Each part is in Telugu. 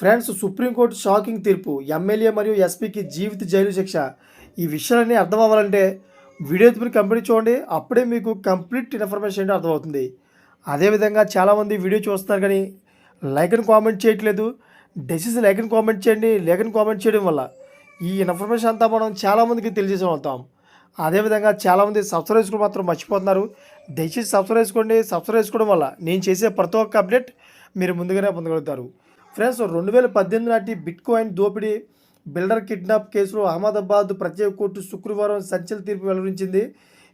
ఫ్రెండ్స్ సుప్రీంకోర్టు షాకింగ్ తీర్పు ఎమ్మెల్యే మరియు ఎస్పీకి జీవిత జైలు శిక్ష. ఈ విషయాలన్నీ అర్థం అవ్వాలంటే వీడియో తిప్పి కంప్లీట్ చూడండి అప్పుడే మీకు కంప్లీట్ ఇన్ఫర్మేషన్ ఏంటో అర్థమవుతుంది. అదేవిధంగా చాలామంది వీడియో చూస్తున్నారు కానీ లైక్ అని కామెంట్ చేయట్లేదు. డెసిస్ లైక్ అని కామెంట్ చేయండి లైక్ అని కామెంట్ చేయడం వల్ల ఈ ఇన్ఫర్మేషన్ అంతా మనం చాలామందికి తెలియజేసి వెళ్తాం అదేవిధంగా చాలామంది సబ్స్క్రైబ్ చేసుకోవడం మాత్రం మర్చిపోతున్నారు. దయచేసి సబ్స్క్రైబ్ చేసుకోండి సబ్స్క్రైబ్ చేసుకోవడం వల్ల నేను చేసే ప్రతి ఒక్క అప్డేట్ మీరు ముందుగానే పొందగలుగుతారు. ఫ్రెండ్స్ రెండు వేల పద్దెనిమిది నాటి బిట్ కాయిన్ దోపిడీ బిల్డర్ కిడ్నాప్ కేసులో అహ్మదాబాద్ ప్రత్యేక కోర్టు శుక్రవారం సంచలన తీర్పు వెలువరించింది.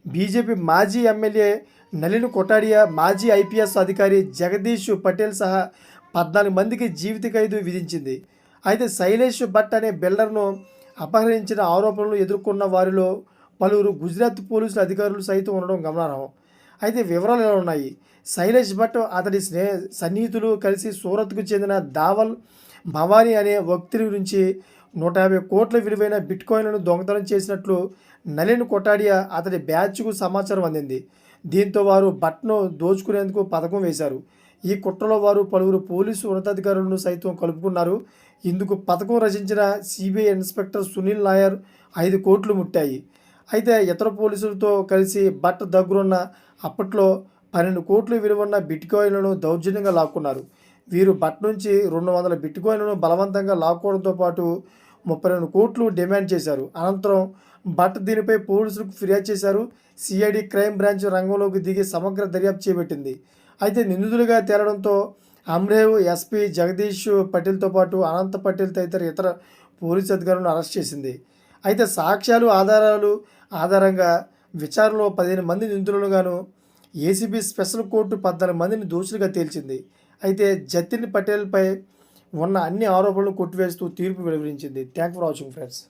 బీజేపీ మాజీ ఎమ్మెల్యే నలిన్ కొటాడియా మాజీ ఐపీఎస్ అధికారి జగదీష్ పటేల్ సహా పద్నాలుగు మందికి జీవిత ఖైదు విధించింది. అయితే శైలేష్ భట్ అనే బిల్డర్ను అపహరించిన ఆరోపణలు ఎదుర్కొన్న వారిలో పలువురు గుజరాత్ పోలీసుల అధికారులు సైతం ఉండడం గమనార్హం. అయితే వివరాలు ఎలా ఉన్నాయి? శైలేష్ భట్ అతడి స్నేహ సన్నిహితులు కలిసి సూరత్కు చెందిన దావల్ భవానీ అనే వ్యక్తి గురించి నూట యాభై కోట్ల విలువైన బిట్కాయిన్లను దొంగతనం చేసినట్లు నలిన్ కొటాడియా అతడి బ్యాచ్కు సమాచారం అందింది. దీంతో వారు భట్ను దోచుకునేందుకు పథకం వేశారు. ఈ కుట్రలో వారు పలువురు పోలీసు ఉన్నతాధికారులను సైతం కలుపుకున్నారు. ఇందుకు పథకం రచించిన సిబిఐ ఇన్స్పెక్టర్ సునీల్ నాయర్ ఐదు కోట్లు ముట్టాయి. అయితే ఇతర పోలీసులతో కలిసి భట్ దగ్గరున్న అప్పట్లో పన్నెండు కోట్లు విలువన్న బిట్ కాయిన్లను దౌర్జన్యంగా లాక్కున్నారు. వీరు భట్ నుంచి రెండు వందల బిట్కాయిన్లను బలవంతంగా లాక్కోవడంతో పాటు ముప్పై రెండు కోట్లు డిమాండ్ చేశారు. అనంతరం భట్ దీనిపై పోలీసులకు ఫిర్యాదు చేశారు. సిఐడి క్రైమ్ బ్రాంచ్ రంగంలోకి దిగి సమగ్ర దర్యాప్తు చేపట్టింది. అయితే నిందితులుగా తేలడంతో అమ్రేవ్ ఎస్పీ జగదీష్ పటేల్తో పాటు అనంత పటేల్ తదితర ఇతర పోలీసు అధికారులను అరెస్ట్ చేసింది. అయితే సాక్ష్యాలు ఆధారాలు ఆధారంగా విచారణలో పదిహేను మంది నిందితులను గాను ఏసీబీ స్పెషల్ కోర్టు పద్నాలుగు మందిని దోషులుగా తేల్చింది. అయితే జతిన్ పటేల్పై ఉన్న అన్ని ఆరోపణలు కొట్టివేస్తూ తీర్పు వెలువరించింది. Thank for watching friends.